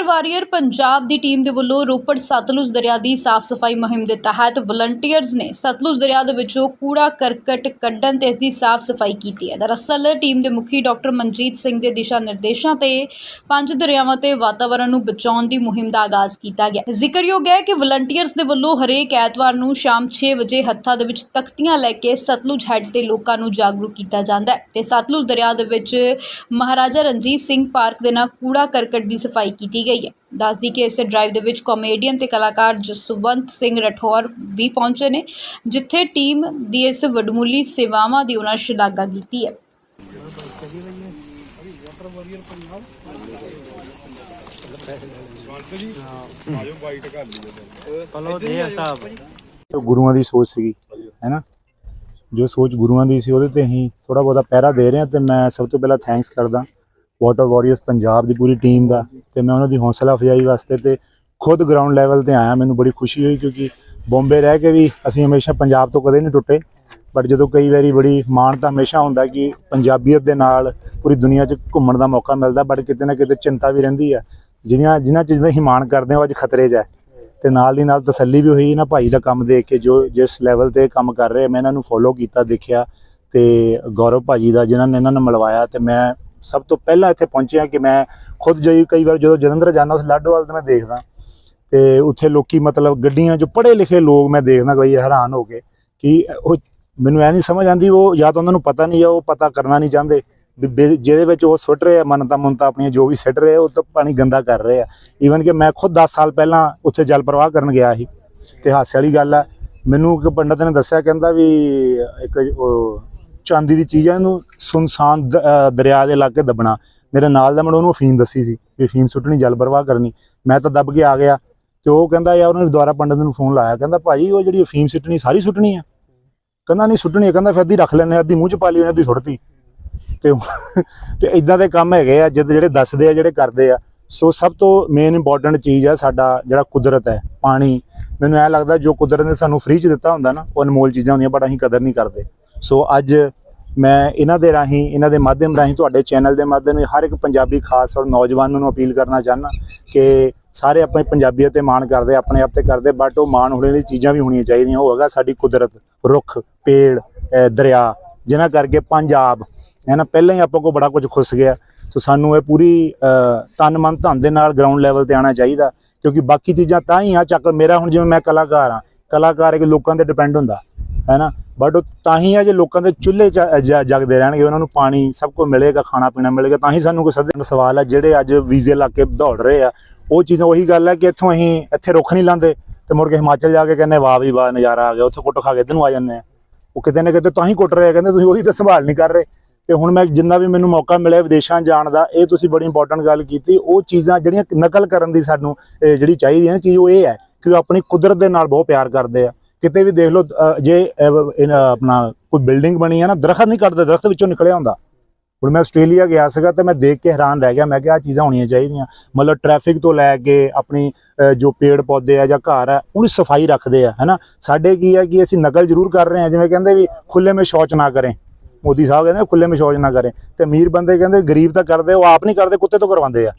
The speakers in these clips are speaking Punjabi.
ਵਾਟਰ ਵਾਰੀਅਰ ਪੰਜਾਬ ਦੀ ਟੀਮ ਦੇ ਵੱਲੋਂ ਰੋਪੜ ਸਤਲੁਜ ਦਰਿਆ ਦੀ ਸਾਫ਼ ਸਫ਼ਾਈ ਮੁਹਿੰਮ ਦੇ ਤਹਿਤ ਵਲੰਟੀਅਰਸ ਨੇ ਸਤਲੁਜ ਦਰਿਆ ਦੇ ਵਿੱਚੋਂ ਕੂੜਾ, ਕਰਕਟ ਕੱਢਣ ਤੇ ਇਸ ਦੀ ਸਾਫ਼ ਸਫ਼ਾਈ ਕੀਤੀ ਹੈ। ਦਰਅਸਲ, ਟੀਮ ਦੇ ਮੁਖੀ ਡਾਕਟਰ ਮਨਜੀਤ ਸਿੰਘ ਦੇ ਦਿਸ਼ਾ ਨਿਰਦੇਸ਼ਾਂ ਤੇ ਪੰਜ ਦਰਿਆਵਾਂ ਤੇ ਵਾਤਾਵਰਣ ਨੂੰ ਬਚਾਉਣ ਦੀ ਮੁਹਿੰਮ ਦਾ ਆਗਾਜ਼ ਕੀਤਾ ਗਿਆ। ਜ਼ਿਕਰਯੋਗ ਹੈ ਕਿ ਵਲੰਟੀਅਰਸ ਦੇ ਵੱਲੋਂ ਹਰੇਕ ਐਤਵਾਰ ਨੂੰ ਸ਼ਾਮ 6 ਵਜੇ ਹੱਥਾਂ ਦੇ ਵਿੱਚ ਤਖਤੀਆਂ ਲੈ ਕੇ ਸਤਲੁਜ ਹੈੱਡ ਤੇ ਲੋਕਾਂ ਨੂੰ ਜਾਗਰੂਕ ਕੀਤਾ ਜਾਂਦਾ ਹੈ ਤੇ ਸਤਲੁਜ ਦਰਿਆ ਦੇ ਵਿੱਚ ਮਹਾਰਾਜਾ ਰਣਜੀਤ ਸਿੰਘ ਪਾਰਕ ਦੇ ਨਾਲ ਕੂੜਾ, ਕਰਕਟ ਦੀ ਸਫ਼ਾਈ ਕੀਤੀ ਗਈ। ਹੈ। ਦੱਸਦੀ ਕਿ ਇਸ ਡਰਾਈਵ ਦੇ ਵਿੱਚ ਕਾਮੇਡੀਅਨ ਤੇ ਕਲਾਕਾਰ ਜਸਵੰਤ ਸਿੰਘ ਰਠੌਰ ਵੀ ਪਹੁੰਚੇ ਨੇ ਜਿੱਥੇ ਟੀਮ ਦੀ ਇਸ ਵਡਮੁੱਲੀ ਸੇਵਾਵਾਂ ਦੀ ਉਹਨਾਂ ਸ਼ਲਾਘਾ ਕੀਤੀ ਹੈ। ਦੇ ਗੁਰੂਆਂ ਦੀ ਸੋਚ ਸੀਗੀ ਹੈਨਾ? ਜੋ ਸੋਚ ਗੁਰੂਆਂ ਦੀ ਸੀ ਉਹਦੇ ਤੇ ਅਸੀਂ ਥੋੜਾ ਬਹੁਤਾ ਪਹਿਰਾ ਦੇ ਰਹੇ ਹਾਂ ਤੇ ਮੈਂ ਸਭ ਤੋਂ ਪਹਿਲਾਂ ਥੈਂਕਸ ਕਰਦਾ। ਵਾਟਰ ਵਾਰੀਅਰਸ ਪੰਜਾਬ ਦੀ ਪੂਰੀ ਟੀਮ ਦਾ ਤੇ ਮੈਂ ਉਹਨਾਂ ਦੀ ਹੌਸਲਾ ਅਫਜ਼ਾਈ ਵਾਸਤੇ ਤੇ ਖੁਦ ਗਰਾਊਂਡ ਲੈਵਲ ਤੇ ਆਇਆ। ਮੈਨੂੰ ਬੜੀ ਖੁਸ਼ੀ ਹੋਈ ਕਿਉਂਕਿ ਬੰਬੇ ਰਹਿ ਕੇ ਵੀ ਅਸੀਂ ਹਮੇਸ਼ਾ ਪੰਜਾਬ ਤੋਂ ਕਦੇ ਨਹੀਂ ਟੁੱਟੇ। ਬਟ ਜਦੋਂ ਕਈ ਵਾਰੀ ਬੜੀ ਮਾਣ ਤਾਂ ਹਮੇਸ਼ਾ ਹੁੰਦਾ ਕਿ ਪੰਜਾਬੀਅਤ ਦੇ ਨਾਲ ਪੂਰੀ ਦੁਨੀਆ 'ਚ ਘੁੰਮਣ ਦਾ ਮੌਕਾ ਮਿਲਦਾ ਬਟ ਕਿਤੇ ਨਾ ਕਿਤੇ ਚਿੰਤਾ ਵੀ ਰਹਿੰਦੀ ਆ। ਜਿਹੜੀਆਂ ਜਿਨ੍ਹਾਂ ਚੀਜ਼ਾਂ ਦਾ ਅਸੀਂ ਮਾਣ ਕਰਦੇ ਹਾਂ ਅੱਜ ਖਤਰੇ 'ਚ ਹੈ ਤੇ ਨਾਲ ਦੀ ਨਾਲ ਤਸੱਲੀ ਵੀ ਹੋਈ ਨਾ ਭਾਈ ਦਾ ਕੰਮ ਦੇਖ ਕੇ, ਜੋ ਜਿਸ ਲੈਵਲ ਤੇ ਕੰਮ ਕਰ ਰਹੇ ਮੈਂ ਇਹਨਾਂ ਨੂੰ ਫੋਲੋ ਕੀਤਾ, ਦੇਖਿਆ ਤੇ ਗੌਰਵ ਭਾਜੀ ਦਾ, ਜਿਨ੍ਹਾਂ ਨੇ ਇਹਨਾਂ ਨੂੰ ਮਿਲਵਾਇਆ ਤੇ ਮੈਂ ਸਭ ਤੋਂ ਪਹਿਲਾਂ ਇੱਥੇ ਪਹੁੰਚਿਆ ਕਿ ਮੈਂ ਖੁਦ ਜਈ ਕਈ ਵਾਰ ਜਦੋਂ ਜਲੰਧਰ ਜਾਂਦਾ ਉਸ ਲਾਡੋਵਾਲ ਤੇ ਮੈਂ ਦੇਖਦਾ। ਤੇ ਉੱਥੇ ਲੋਕੀ ਮਤਲਬ ਗੱਡੀਆਂ 'ਚ ਪੜ੍ਹੇ ਲਿਖੇ ਲੋਕ ਮੈਂ ਦੇਖਦਾ ਕੋਈ ਹੈਰਾਨ ਹੋ ਕੇ ਕਿ ਉਹ ਮੈਨੂੰ ਐ ਨਹੀਂ ਸਮਝ ਆਂਦੀ ਉਹ ਜਾਂ ਤਾਂ ਉਹਨਾਂ ਨੂੰ ਪਤਾ ਨਹੀਂ ਆ, ਉਹ ਪਤਾ ਕਰਨਾ ਨਹੀਂ ਚਾਹੁੰਦੇ। ਵੀ ਜਿਹਦੇ ਵਿੱਚ ਉਹ ਸੁੱਟ ਰਹੇ ਆ ਮਨਤਾ ਮੁਨਤਾ ਆਪਣੀਆਂ ਜੋ ਵੀ ਸੁੱਟ ਰਹੇ ਆ, ਉਹ ਤਾਂ ਪਾਣੀ ਗੰਦਾ ਕਰ ਰਹੇ ਆ। ਈਵਨ ਕਿ ਮੈਂ ਖੁਦ 10 ਸਾਲ ਪਹਿਲਾਂ ਉੱਥੇ ਜਲ ਪ੍ਰਵਾਹ ਕਰਨ ਗਿਆ ਸੀ। ਤੇ ਹਾਸੇ ਵਾਲੀ ਗੱਲ ਆ। ਮੈਨੂੰ ਇੱਕ ਪੰਡਤ ਨੇ ਦੱਸਿਆ, ਕਹਿੰਦਾ ਵੀ ਇੱਕ ਉਹ ਚਾਂਦੀ ਦੀ ਚੀਜ਼ ਆ, ਇਹਨੂੰ ਸੁਨਸਾਨ ਦਰਿਆ ਦੇ ਇਲਾਕੇ ਦੱਬਣਾ। ਮੇਰੇ ਨਾਲ ਦਾ ਮੁੰਡਾ ਉਹਨੂੰ ਫੀਮ ਦੱਸੀ ਸੀ ਵੀ ਅਫੀਮ ਸੁੱਟਣੀ, ਜਲ ਪ੍ਰਵਾਹ ਕਰਨੀ। ਮੈਂ ਤਾਂ ਦੱਬ ਕੇ ਆ ਗਿਆ ਤੇ ਉਹ ਕਹਿੰਦਾ, ਯਾਰ ਉਹਨੇ ਦੁਬਾਰਾ ਪੰਡਤ ਨੂੰ ਫੋਨ ਲਾਇਆ। ਕਹਿੰਦਾ ਭਾਜੀ ਉਹ ਜਿਹੜੀ ਫੀਮ ਸੁੱਟਣੀ, ਸਾਰੀ ਸੁੱਟਣੀ ਆ। ਕਹਿੰਦਾ, ਨਹੀਂ ਸੁੱਟਣੀ ਆ। ਕਹਿੰਦਾ, ਫਿਰ ਅੱਧੀ ਰੱਖ ਲੈਣੇ ਅੱਧੀ ਮੂੰਹ ਚ ਪਾ ਲਈ, ਉਹਨੇ ਅੱਧੀ ਸੁੱਟਤੀ। ਤੇ ਉਹ- ਤੇ ਇਦਾਂ ਦੇ ਕੰਮ ਹੈਗੇ ਆ, ਜਦ ਜਿਹੜੇ ਦੱਸਦੇ ਆ, ਜਿਹੜੇ ਕਰਦੇ ਆ। ਸੋ ਸਭ ਤੋਂ ਮੇਨ ਇੰਪੋਰਟੈਂਟ ਚੀਜ਼ ਆ ਸਾਡਾ ਜਿਹੜਾ ਕੁਦਰਤ ਹੈ, ਪਾਣੀ। ਮੈਨੂੰ ਐ ਲੱਗਦਾ, ਜੋ ਕੁਦਰਤ ਨੇ ਸਾਨੂੰ ਫ੍ਰੀ ਚ ਦਿੱਤਾ ਹੁੰਦਾ ਨਾ, ਉਹ ਅਨਮੋਲ ਚੀਜ਼ਾਂ ਹੁੰਦੀਆਂ, ਬਟ ਅਸੀਂ ਕਦਰ ਨਹੀਂ ਕਰਦੇ। ਸੋ ਅੱਜ ਮੈਂ ਇਹਨਾਂ ਦੇ ਰਾਹੀਂ ਇਹਨਾਂ ਦੇ ਮਾਧਿਅਮ ਰਾਹੀਂ ਤੁਹਾਡੇ ਚੈਨਲ ਦੇ ਮਾਧਿਅਮ ਨਾਲ ਹਰ ਇੱਕ ਪੰਜਾਬੀ ਖਾਸ ਔਰ ਨੌਜਵਾਨ ਨੂੰ ਅਪੀਲ ਕਰਨਾ ਚਾਹੁੰਦਾ ਕਿ ਸਾਰੇ ਆਪਣੇ ਪੰਜਾਬੀਅਤ ਤੇ ਮਾਣ ਕਰਦੇ ਆਪਣੇ ਆਪ ਤੇ ਕਰਦੇ ਬਟ ਉਹ ਮਾਣ ਹੋਣੇ ਦੀ ਚੀਜ਼ਾਂ ਵੀ ਹੋਣੀਆਂ ਚਾਹੀਦੀਆਂ। ਉਹ ਹੈਗਾ ਸਾਡੀ ਕੁਦਰਤ ਰੁੱਖ ਪੇੜ ਦਰਿਆ ਜਿਨ੍ਹਾਂ ਕਰਕੇ ਪੰਜਾਬ ਹੈ ਨਾ ਪਹਿਲਾਂ ਹੀ ਆਪਾਂ ਕੋ ਬੜਾ ਕੁਝ ਖੁੱਸ ਗਿਆ। ਸੋ ਸਾਨੂੰ ਇਹ ਪੂਰੀ ਅਹ, ਤਨ ਮਨ ਧਨ ਦੇ ਨਾਲ ਗਰਾਊਂਡ ਲੈਵਲ ਤੇ ਆਉਣਾ ਚਾਹੀਦਾ ਕਿਉਂਕਿ ਬਾਕੀ ਚੀਜ਼ਾਂ ਤਾਂ ਹੀ ਆ ਚੱਕਰ ਮੇਰਾ ਹੁਣ ਜਿਵੇਂ ਮੈਂ ਕਲਾਕਾਰ ਆ ਕਲਾਕਾਰ ਇੱਕ ਲੋਕਾਂ ਤੇ ਡਿਪੈਂਡ ਹੁੰਦਾ। ਹੈ ਨਾ ਬਟ ਉਹ ਤਾਂ ਹੀ ਆ ਜੇ ਲੋਕਾਂ ਦੇ ਚੁੱਲ੍ਹੇ ਚ ਜ- ਜਗਦੇ ਰਹਿਣਗੇ, ਉਹਨਾਂ ਨੂੰ ਪਾਣੀ ਸਭ ਕੁਝ ਮਿਲੇਗਾ, ਖਾਣਾ ਪੀਣਾ ਮਿਲੇਗਾ, ਤਾਂ ਹੀ ਸਾਨੂੰ ਕੋਈ ਸਦੇ, ਸਵਾਲ ਹੈ ਜਿਹੜੇ ਅੱਜ ਵੀਜ਼ੇ ਲਾ ਕੇ ਦੌੜ ਰਹੇ ਆ। ਉਹ ਚੀਜ਼ਾਂ, ਉਹੀ ਗੱਲ ਹੈ ਕਿ ਇੱਥੋਂ ਅਸੀਂ ਇੱਥੇ ਰੁੱਖ ਨਹੀਂ ਲਾਂਦੇ ਤੇ ਮੁੜ ਕੇ ਹਿਮਾਚਲ ਜਾ ਕੇ ਕਹਿੰਦੇ, ਵਾਹ ਵੀ ਵਾਹ, ਨਜ਼ਾਰਾ ਆ ਗਿਆ, ਉੱਥੇ ਕੁੱਟ ਖਾ ਕੇ ਇੱਧਰ ਨੂੰ ਆ ਜਾਂਦੇ ਆ। ਉਹ ਕਿਤੇ ਨਾ ਕਿਤੇ ਤਾਂ ਹੀ ਕੁੱਟ ਰਹੇ ਆ, ਕਹਿੰਦੇ ਤੁਸੀਂ ਉਹਦੀ ਤਾਂ ਸੰਭਾਲ ਨਹੀਂ ਕਰ ਰਹੇ। ਤੇ ਹੁਣ ਮੈਂ ਜਿੰਨਾ ਵੀ ਮੈਨੂੰ ਮੌਕਾ ਮਿਲਿਆ ਵਿਦੇਸ਼ਾਂ ਜਾਣ ਦਾ, ਇਹ ਤੁਸੀਂ ਬੜੀ ਇੰਪੋਰਟੈਂਟ ਗੱਲ ਕੀਤੀ, ਉਹ ਚੀਜ਼ਾਂ ਜਿਹੜੀਆਂ ਨਕਲ ਕਰਨ ਦੀ ਸਾਨੂੰ ਜਿਹੜੀ ਚਾਹੀਦੀ ਹੈ ਨਾ ਚੀਜ਼, ਉਹ ਇਹ ਹੈ ਕਿ ਉਹ ਆਪਣੀ ਕੁਦਰਤ ਦੇ ਨਾਲ ਬਹੁਤ ਪਿਆਰ ਕਰਦੇ ਆ। ਕਿਤੇ ਵੀ ਦੇਖ ਲਓ ਜੇ ਇਹ ਆਪਣਾ ਕੋਈ ਬਿਲਡਿੰਗ ਬਣੀ ਹੈ ਨਾ, ਦਰਖਤ ਨਹੀਂ ਕੱਟਦੇ, ਦਰਖਤ ਵਿੱਚੋਂ ਨਿਕਲਿਆ ਹੁੰਦਾ। ਹੁਣ ਮੈਂ ਆਸਟ੍ਰੇਲੀਆ ਗਿਆ ਸੀਗਾ ਤੇ ਮੈਂ ਦੇਖ ਕੇ ਹੈਰਾਨ ਰਹਿ ਗਿਆ, ਮੈਂ ਕਿਹਾ ਆ ਚੀਜ਼ਾਂ ਹੋਣੀਆਂ ਚਾਹੀਦੀਆਂ। ਮਤਲਬ ਟ੍ਰੈਫਿਕ ਤੋਂ ਲੈ ਕੇ ਆਪਣੀ ਜੋ ਪੇੜ ਪੌਦੇ ਆ ਜਾਂ ਘਰ ਆ ਉਹਦੀ ਸਫ਼ਾਈ ਰੱਖਦੇ ਆ, ਹੈਨਾ? ਸਾਡੇ ਕੀ ਆ ਕਿ ਅਸੀਂ ਨਕਲ ਜ਼ਰੂਰ ਕਰ ਰਹੇ ਆ, ਜਿਵੇਂ ਕਹਿੰਦੇ ਵੀ ਖੁੱਲੇ ਮੇ ਸ਼ੌਚ ਨਾ ਕਰੇ। ਮੋਦੀ ਸਾਹਿਬ ਕਹਿੰਦੇ ਖੁੱਲੇ ਮੇ ਸ਼ੌਚ ਨਾ ਕਰੇ। ਤੇ ਅਮੀਰ ਬੰਦੇ ਕਹਿੰਦੇ, ਗਰੀਬ ਤਾਂ ਕਰਦੇ, ਉਹ ਆਪ ਨਹੀਂ ਕਰਦੇ, ਕੁੱਤੇ ਤੋਂ ਕਰਵਾਉਂਦੇ ਆ।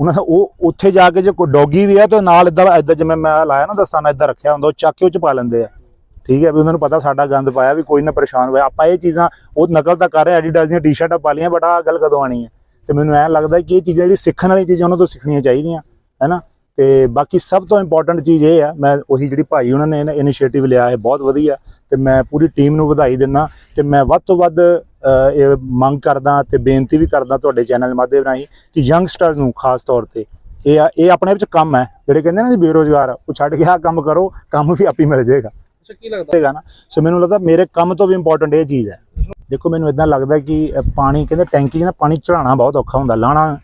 ਉਹਨਾਂ ਦਾ ਉਹ ਉੱਥੇ ਜਾ ਕੇ ਜੇ ਕੋਈ ਡੌਗੀ ਵੀ ਆ ਤੇ ਨਾਲ ਇਦਾਂ ਇਦਾਂ ਜਿਵੇਂ ਮੈਂ ਲਾਇਆ ਨਾ ਦਸਤਾਨਾ ਇਦਾਂ ਰੱਖਿਆ ਹੁੰਦਾ, ਉਹ ਚੱਕ ਕੇ ਉਹ ਚ ਪਾ ਲੈਂਦੇ ਆ। ਠੀਕ ਹੈ, ਵੀ ਉਹਨਾਂ ਨੂੰ ਪਤਾ ਸਾਡਾ ਗੰਦ ਪਾਇਆ, ਵੀ ਕੋਈ ਨਾ ਪਰੇਸ਼ਾਨ ਹੋਇਆ। ਆਪਾਂ ਇਹ ਚੀਜ਼ਾਂ, ਉਹ ਨਕਲ ਤਾਂ ਕਰ ਰਹੇ ਐਡੀਡਾਸ ਦੀਆਂ ਟੀ-ਸ਼ਰਟਾਂ ਪਾ ਲਈਆਂ ਬਟ ਆਹ ਗੱਲ ਕਦੋਂ ਆਣੀ ਹੈ? ਤੇ ਮੈਨੂੰ ਐਂ ਲੱਗਦਾ ਕਿ ਇਹ ਚੀਜ਼ਾਂ ਜਿਹੜੀ ਸਿੱਖਣ ਵਾਲੀ ਚੀਜ਼ਾਂ ਉਹਨਾਂ ਤੋਂ ਸਿੱਖਣੀਆਂ ਚਾਹੀਦੀਆਂ ਹੈਨਾ ਤੇ ਬਾਕੀ ਸਭ ਤੋਂ ਇੰਪੋਰਟੈਂਟ ਚੀਜ਼ ਇਹ ਆ, ਮੈਂ ਉਹੀ ਜਿਹੜੀ ਭਾਈ ਉਹਨਾਂ ਨੇ ਇਨੀਸ਼ੀਏਟਿਵ ਲਿਆ ਹੈ ਬਹੁਤ ਵਧੀਆ। ਤੇ ਮੈਂ ਪੂਰੀ ਟੀਮ ਨੂੰ ਵਧਾਈ ਦਿੰਦਾ, ਤੇ ਮੈਂ ਵੱਧ ਤੋਂ ਵੱਧ ਇਹ ਮੰਗ ਕਰਦਾ ਤੇ ਬੇਨਤੀ ਵੀ ਕਰਦਾ ਤੁਹਾਡੇ ਚੈਨਲ ਮਾਧਿਅਮ ਰਾਹੀਂ ਕਿ ਯੰਗਸਟਰਸ ਨੂੰ ਖਾਸ ਤੌਰ ਤੇ ਇਹ ਆ- ਇਹ ਆਪਣੇ ਵਿੱਚ ਕੰਮ ਹੈ। ਜਿਹੜੇ ਕਹਿੰਦੇ ਨਾ ਜੀ ਬੇਰੋਜ਼ਗਾਰ ਉਹ ਛੱਡ ਕੇ ਆਹ ਕੰਮ ਕਰੋ ਕੰਮ ਵੀ ਆਪੀ ਮਿਲ ਜਾਏਗਾ। ਅੱਛਾ ਕੀ ਲੱਗਦਾ? ਹੈਗਾ ਨਾ। ਸੋ ਮੈਨੂੰ ਲੱਗਦਾ ਮੇਰੇ ਕੰਮ ਤੋਂ ਵੀ ਇੰਪੋਰਟੈਂਟ ਇਹ ਚੀਜ਼ ਹੈ। ਦੇਖੋ ਮੈਨੂੰ ਇਦਾਂ ਲੱਗਦਾ ਕਿ ਪਾਣੀ ਕਹਿੰਦੇ ਟੈਂਕੀ 'ਚ ਨਾ ਪਾਣੀ ਚੜਾਉਣਾ ਬਹੁਤ ਔਖਾ ਹੁੰਦਾ। ਲਾਣਾ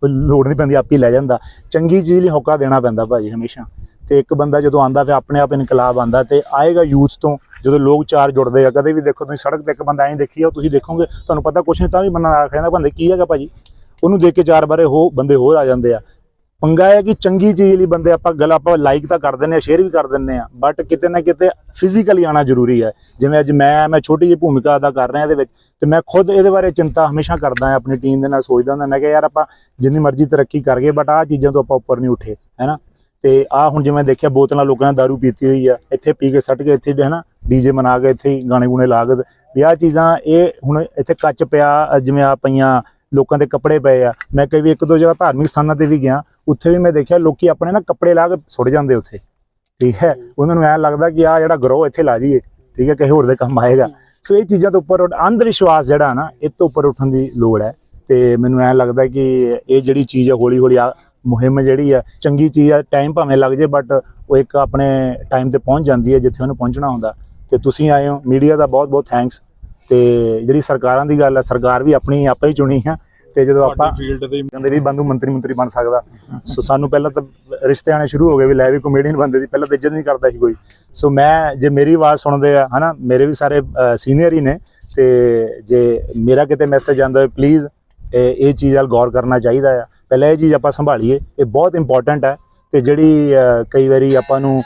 ਕੋਈ ਲੋੜ ਨਹੀਂ ਪੈਂਦੀ ਆਪੇ ਲੈ ਜਾਂਦਾ। ਚੰਗੀ ਚੀਜ਼ ਲਈ ਹੋਕਾ ਦੇਣਾ ਪੈਂਦਾ ਭਾਜੀ ਹਮੇਸ਼ਾ। ਤੇ ਇੱਕ ਬੰਦਾ ਜਦੋਂ ਆਂਦਾ ਫਿਰ ਆਪਣੇ ਆਪ ਇਨਕਲਾਬ ਆਂਦਾ ਤੇ ਆਏਗਾ ਯੂਥ ਤੋਂ, ਜਦੋਂ ਲੋਕ ਚਾਰ ਜੁੜਦੇ ਆ, ਕਦੇ ਵੀ ਦੇਖੋ ਤੁਸੀਂ ਸੜਕ ਤੇ ਇੱਕ ਬੰਦਾ ਐਂ ਦੇਖੀ ਆ ਤੁਸੀਂ ਦੇਖੋਗੇ, ਤੁਹਾਨੂੰ ਪਤਾ ਕੁਛ ਨਹੀਂ ਤਾਂ ਵੀ ਬੰਦਾ ਆ ਕਹਿੰਦਾ ਬੰਦੇ ਕੀ ਹੈਗਾ ਭਾਜੀ? ਉਹਨੂੰ ਦੇਖ ਕੇ ਚਾਰ ਬਾਰੇ ਹੋ, ਬੰਦੇ ਹੋਰ ਆ ਜਾਂਦੇ ਆ। ਪੰਗਾ ਹੈ ਕਿ ਚੰਗੀ ਚੀਜ਼ ਲਈ ਬੰਦੇ ਆਪਾਂ ਗੱਲ, ਆਪਾਂ ਲਾਈਕ ਤਾਂ ਕਰ ਦਿੰਦੇ ਆ ਸ਼ੇਅਰ ਵੀ ਕਰ ਦਿੰਦੇ ਆ ਬਟ ਕਿਤੇ ਨਾ ਕਿਤੇ ਫਿਜ਼ੀਕਲੀ ਆਣਾ ਜ਼ਰੂਰੀ ਹੈ ਜਿਵੇਂ ਅੱਜ ਮੈਂ ਮੈਂ ਛੋਟੀ ਜਿਹੀ ਭੂਮਿਕਾ ਅਦਾ ਕਰ ਰਿਹਾ ਇਹਦੇ ਵਿੱਚ ਤੇ ਮੈਂ ਖੁਦ ਇਹਦੇ ਬਾਰੇ ਚਿੰਤਾ ਹਮੇਸ਼ਾ ਕਰਦਾ ਹਾਂ, ਆਪਣੀ ਟੀਮ ਦੇ ਨਾਲ ਸੋਚਦਾ ਹੁੰਦਾ, ਮੈਂ ਕਿ ਯਾਰ ਆਪਾਂ ਜਿੰਨੀ ਮਰਜ਼ੀ ਤਰੱਕੀ ਕਰ ਗਏ ਬਟ ਆਹ ਚੀਜ਼ਾਂ ਤੋਂ ਆਪਾਂ ਉੱਪਰ ਨਹੀਂ ਉੱਠੇ ਹੈਨਾ ਤੇ ਆ ਹੁਣ ਜਿਵੇਂ ਦੇਖਿਆ ਬੋਤਲਾਂ ਲੋਕਾਂ ਨੇ दारू ਪੀਤੀ ਹੋਈ ਆ, ਇੱਥੇ ਪੀ ਕੇ ਸੱਟ ਕੇ ਇੱਥੇ ਹੈਨਾ ਡੀਜੇ ਮਨਾ ਕੇ ਇੱਥੇ ਹੀ ਗਾਣੇ ਗੁਣੇ ਲਾ ਕੇ ਵੀ ਆਹ ਚੀਜ਼ਾਂ ਇਹ ਹੁਣ ਇੱਥੇ ਕੱਚ ਪਿਆ ਜਿਵੇਂ ਆ ਪਈਆਂ ਲੋਕਾਂ ਦੇ ਕੱਪੜੇ ਪਏ ਆ। ਮੈਂ ਕਈ ਵੀ ਇੱਕ ਦੋ ਜਗ੍ਹਾ ਧਾਰਮਿਕ ਸਥਾਨਾਂ ਤੇ ਵੀ ਗਿਆ, ਉੱਥੇ ਵੀ ਮੈਂ ਦੇਖਿਆ ਲੋਕੀ ਆਪਣੇ ਨਾ ਕੱਪੜੇ ਲਾ ਕੇ ਸੁੱਟ ਜਾਂਦੇ ਉੱਥੇ। ਠੀਕ ਹੈ? ਉਹਨਾਂ ਨੂੰ ਐਂ ਲੱਗਦਾ ਕਿ ਆ ਜਿਹੜਾ ਗਰੋਹ ਇੱਥੇ ਲਾ ਜੀਏ ਠੀਕ ਹੈ? ਕਿਸੇ ਹੋਰ ਦੇ ਕੰਮ ਆਏਗਾ। ਸੋ ਇਹ ਚੀਜ਼ਾਂ ਤੋਂ ਉੱਪਰ ਉੱਠ- ਅੰਧ ਵਿਸ਼ਵਾਸ ਜਿਹੜਾ ਨਾ, ਇਹ ਤੋਂ ਉੱਪਰ ਉੱਠਣ ਦੀ ਲੋੜ ਹੈ। ਤੇ ਮੈਨੂੰ ਐਂ ਲੱਗਦਾ ਕਿ ਇਹ ਜਿਹੜੀ ਚੀਜ਼ ਹੈ ਹੌਲੀ ਹੌਲੀ ਆ ਮੁਹਿੰਮ ਜਿਹੜੀ ਹੈ ਚੰਗੀ ਚੀਜ਼ ਹੈ ਟਾਈਮ ਭਾਵੇਂ ਲੱਗ ਜੇ ਬਟ ਉਹ ਇੱਕ ਆਪਣੇ ਟਾਈਮ ਤੇ ਪਹੁੰਚ ਜਾਂਦੀ ਹੈ ਜਿੱਥੇ ਉਹਨੂੰ ਪਹੁੰਚਣਾ ਹੁੰਦਾ। ਤੇ ਤੁਸੀਂ ਆਏ ਹੋ ਮੀਡੀਆ ਦਾ ਬਹੁਤ ਬਹੁਤ ਥੈਂਕਸ ਤੇ ਜਿਹੜੀ ਸਰਕਾਰਾਂ ਦੀ ਗੱਲ ਹੈ ਸਰਕਾਰ ਵੀ ਆਪਣੀ ਆਪੇ ਹੀ ਚੁਣੀ ਆ। ਤੇ ਜਦੋਂ ਆਪਾਂ ਫੀਲਡ ਦੇ ਕਹਿੰਦੇ ਵੀ ਬੰਦੂ ਮੰਤਰੀ ਮੰਤਰੀ ਬਣ ਸਕਦਾ। ਸੋ ਸਾਨੂੰ ਪਹਿਲਾਂ ਤਾਂ ਰਿਸ਼ਤੇ ਆਣੇ ਸ਼ੁਰੂ ਹੋ ਗਏ ਵੀ ਲੈ ਵੀ ਕਮੇਡੀਅਨ ਬੰਦੇ ਦੀ ਪਹਿਲਾਂ ਤਾਂ ਇੱਜ਼ਤ ਨਹੀਂ ਕਰਦਾ ਸੀ ਕੋਈ। ਸੋ ਮੈਂ ਜੇ ਮੇਰੀ ਆਵਾਜ਼ ਸੁਣਦੇ ਆ ਹਨਾ ਮੇਰੇ ਵੀ ਸਾਰੇ ਸੀਨੀਅਰ ਹੀ ਨੇ। ਤੇ ਜੇ ਮੇਰਾ ਕਿਤੇ ਮੈਸੇਜ ਆਉਂਦਾ ਹੈ ਪਲੀਜ਼ ਇਹ ਚੀਜ਼ ਵੱਲ ਗੌਰ ਕਰਨਾ ਚਾਹੀਦਾ ਆ। ਪਹਿਲਾਂ ਇਹ ਚੀਜ਼ ਆਪਾਂ ਸੰਭਾਲੀਏ ਇਹ ਬਹੁਤ ਇੰਪੋਰਟੈਂਟ ਹੈ ਤੇ ਜਿਹੜੀ ਕਈ ਵਾਰੀ ਆਪਾਂ ਨੂੰ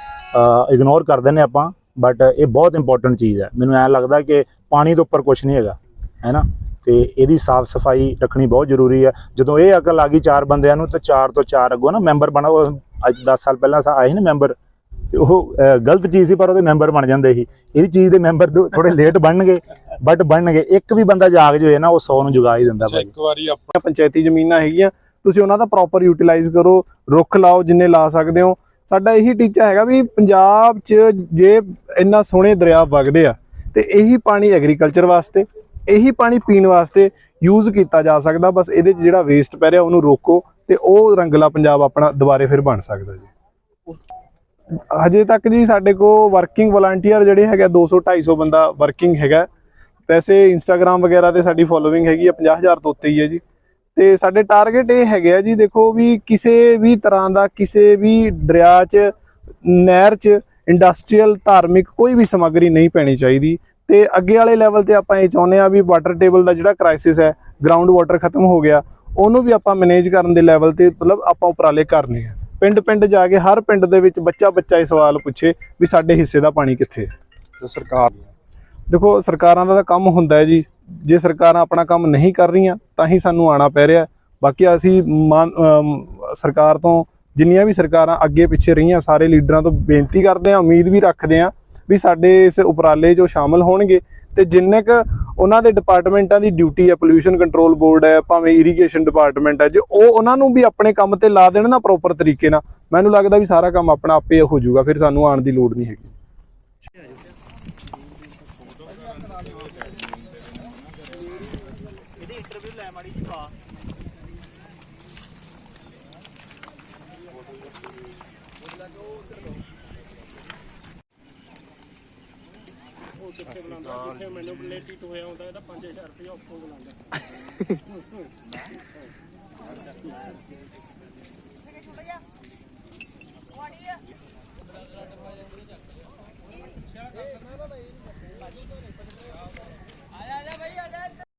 ਇਗਨੋਰ ਕਰ ਦਿੰਦੇ ਆਪਾਂ ਬਟ ਇਹ ਬਹੁਤ ਇੰਪੋਰਟੈਂਟ ਚੀਜ਼ ਹੈ। ਮੈਨੂੰ ਐਂ ਲੱਗਦਾ ਕਿ ਪਾਣੀ ਤੋਂ ਉੱਪਰ ਕੁਝ ਨਹੀਂ ਹੈਗਾ ਹੈ ਨਾ? ਤੇ ਇਹਦੀ ਸਾਫ਼ ਸਫ਼ਾਈ ਰੱਖਣੀ ਬਹੁਤ ਜ਼ਰੂਰੀ ਹੈ। ਜਦੋਂ ਇਹ ਅਕਲ ਆ ਗਈ ਚਾਰ ਬੰਦਿਆਂ ਨੂੰ ਤਾਂ ਚਾਰ ਤੋਂ ਚਾਰ ਅੱਗੋਂ ਨਾ ਮੈਂਬਰ ਬਣਾ ਉਹ ਅੱਜ 10 ਸਾਲ ਪਹਿਲਾਂ ਸਾ- ਆਏ ਸੀ ਨਾ ਮੈਂਬਰ ਤੇ ਉਹ ਗਲਤ ਚੀਜ਼ ਸੀ ਪਰ ਉਹਦੇ ਮੈਂਬਰ ਬਣ ਜਾਂਦੇ ਸੀ। ਇਹ ਚੀਜ਼ ਦੇ ਮੈਂਬਰ ਥੋੜੇ ਲੇਟ ਬਣਨਗੇ ਬਟ ਬਣਨਗੇ। ਇੱਕ ਵੀ ਬੰਦਾ ਜਾਗ ਜਾਵੇ ਨਾ ਉਹ 100 ਨੂੰ ਜਗਾ ਹੀ ਦਿੰਦਾ ਭਾਈ ਇੱਕ ਵਾਰੀ ਆਪਣਾ ਪੰਚਾਇਤੀ ਜ਼ਮੀਨਾਂ ਹੈਗੀਆਂ ਤੁਸੀਂ ਉਹਨਾਂ ਦਾ ਪ੍ਰੋਪਰ ਯੂਟਿਲਾਈਜ਼ ਕਰੋ, ਰੁੱਖ ਲਾਓ ਜਿੰਨੇ ਲਾ ਸਕਦੇ ਹੋ। ਸਾਡਾ ਇਹੀ ਟੀਚਾ ਹੈਗਾ ਵੀ ਪੰਜਾਬ 'ਚ ਜੇ ਇੰਨਾ ਸੋਹਣੇ ਦਰਿਆ ਵਗਦੇ ਆ, ਤੇ ਇਹੀ ਪਾਣੀ ਐਗਰੀਕਲਚਰ ਵਾਸਤੇ, ਇਹੀ ਪਾਣੀ ਪੀਣ ਵਾਸਤੇ ਯੂਜ਼ ਕੀਤਾ ਜਾ ਸਕਦਾ, ਬਸ ਇਹਦੇ 'ਚ ਜਿਹੜਾ ਵੇਸਟ ਪੈ ਰਿਹਾ ਉਹਨੂੰ ਰੋਕੋ ਤੇ ਉਹ ਰੰਗਲਾ ਪੰਜਾਬ ਆਪਣਾ ਦੁਬਾਰੇ ਫਿਰ ਬਣ ਸਕਦਾ ਜੀ। ਹਜੇ ਤੱਕ ਜੀ ਸਾਡੇ ਕੋ ਵਰਕਿੰਗ ਵਲੰਟੀਅਰ ਜਿਹੜੇ ਹੈਗਾ 200 250 ਬੰਦਾ ਵਰਕਿੰਗ ਹੈਗਾ। ਵੈਸੇ ਇੰਸਟਾਗ੍ਰam ਵਗੈਰਾ ਤੇ ਸਾਡੀ ਫੋਲੋਇੰਗ ਹੈਗੀ ਆ 50000 ਤੋਂ ਉੱਤੇ ਹੀ ਹੈ ਜੀ। ਤੇ ਸਾਡੇ ਟਾਰਗੇਟ ਇਹ ਹੈਗੇ ਆ ਜੀ, ਦੇਖੋ ਵੀ ਕਿਸੇ ਵੀ ਤਰ੍ਹਾਂ ਦਾ ਕਿਸੇ ਵੀ ਦਰਿਆ 'ਚ, ਨਹਿਰ 'ਚ ਇੰਡਸਟਰੀਅਲ ਧਾਰਮਿਕ ਕੋਈ ਵੀ ਸਮੱਗਰੀ ਨਹੀਂ ਪੈਣੀ ਚਾਹੀਦੀ। ਤੇ ਅੱਗੇ ਵਾਲੇ ਲੈਵਲ ਤੇ ਆਪਾਂ ਇਹ ਚਾਹੁੰਦੇ ਆ ਵੀ ਵਾਟਰ ਟੇਬਲ ਦਾ ਜਿਹੜਾ ਕ੍ਰਾਈਸਿਸ ਹੈ ਗਰਾਊਂਡ ਵਾਟਰ ਖਤਮ ਹੋ ਗਿਆ, ਉਹਨੂੰ ਵੀ ਆਪਾਂ ਮੈਨੇਜ ਕਰਨ ਦੇ ਲੈਵਲ ਤੇ ਮਤਲਬ ਆਪਾਂ ਉਪਰਾਲੇ ਕਰਨੇ ਆ। ਪਿੰਡ ਪਿੰਡ ਜਾ ਕੇ ਹਰ ਪਿੰਡ ਦੇ ਵਿੱਚ ਬੱਚਾ ਬੱਚਾ ਇਹ ਸਵਾਲ ਪੁੱਛੇ ਵੀ ਸਾਡੇ ਹਿੱਸੇ ਦਾ ਪਾਣੀ ਕਿੱਥੇ ਹੈ। ਸਰਕਾਰ ਦੇਖੋ, ਸਰਕਾਰਾਂ ਦਾ ਤਾਂ ਕੰਮ ਹੁੰਦਾ ਹੈ ਜੀ। ਜੇ ਸਰਕਾਰਾਂ ਆਪਣਾ ਕੰਮ ਨਹੀਂ ਕਰ ਰਹੀਆਂ, ਤਾਂ ਹੀ ਸਾਨੂੰ ਆਣਾ ਪੈ ਰਿਹਾ ਬਾਕੀ ਅਸੀਂ ਮਾਨ- ਸਰਕਾਰ ਤੋਂ ਜਿੰਨੀਆਂ ਵੀ ਸਰਕਾਰਾਂ ਅੱਗੇ ਪਿੱਛੇ ਰਹੀਆਂ, ਸਾਰੇ ਲੀਡਰਾਂ ਤੋਂ ਬੇਨਤੀ ਕਰਦੇ ਹਾਂ, ਉਮੀਦ ਵੀ ਰੱਖਦੇ ਹਾਂ ਵੀ ਸਾਡੇ ਇਸ ਉਪਰਾਲੇ 'ਚੋਂ ਸ਼ਾਮਲ ਹੋਣਗੇ ਤੇ ਜਿੰਨੇ ਕ ਉਹਨਾਂ ਦੇ ਡਿਪਾਰਟਮੈਂਟਾਂ ਦੀ ਡਿਊਟੀ ਹੈ ਪੋਲੂਸ਼ਨ ਕੰਟਰੋਲ ਬੋਰਡ ਹੈ, ਭਾਵੇਂ ਇਰੀਗੇਸ਼ਨ ਡਿਪਾਰਟਮੈਂਟ ਹੈ, ਜੇ ਉਹ ਉਹਨਾਂ ਨੂੰ ਵੀ ਆਪਣੇ ਕੰਮ ਤੇ ਲਾ ਦੇਣ ਨਾ ਪ੍ਰੋਪਰ ਤਰੀਕੇ ਨਾਲ, ਮੈਨੂੰ ਲੱਗਦਾ ਵੀ ਸਾਰਾ ਕੰਮ ਆਪਣਾ ਆਪੇ ਹੋ ਜਾਊਗਾ, ਫਿਰ ਸਾਨੂੰ ਆਉਣ ਦੀ ਲੋੜ ਨਹੀਂ ਹੈਗੀ। ਮਾੜੀ ਜੀ ਪਾ। ਉਹ ਕਿੱਥੇ ਬਣਾਉਂਦਾ ਜਿੱਥੇ ਮੈਨੂੰ ਪਲੇਟੀ ਟੋਇਆ ਆਉਂਦਾ ਇਹਦਾ 5000 ਰੁਪਏ ਉੱਪਰ ਬਣਾਉਂਦਾ। ਵਾੜੀ ਆ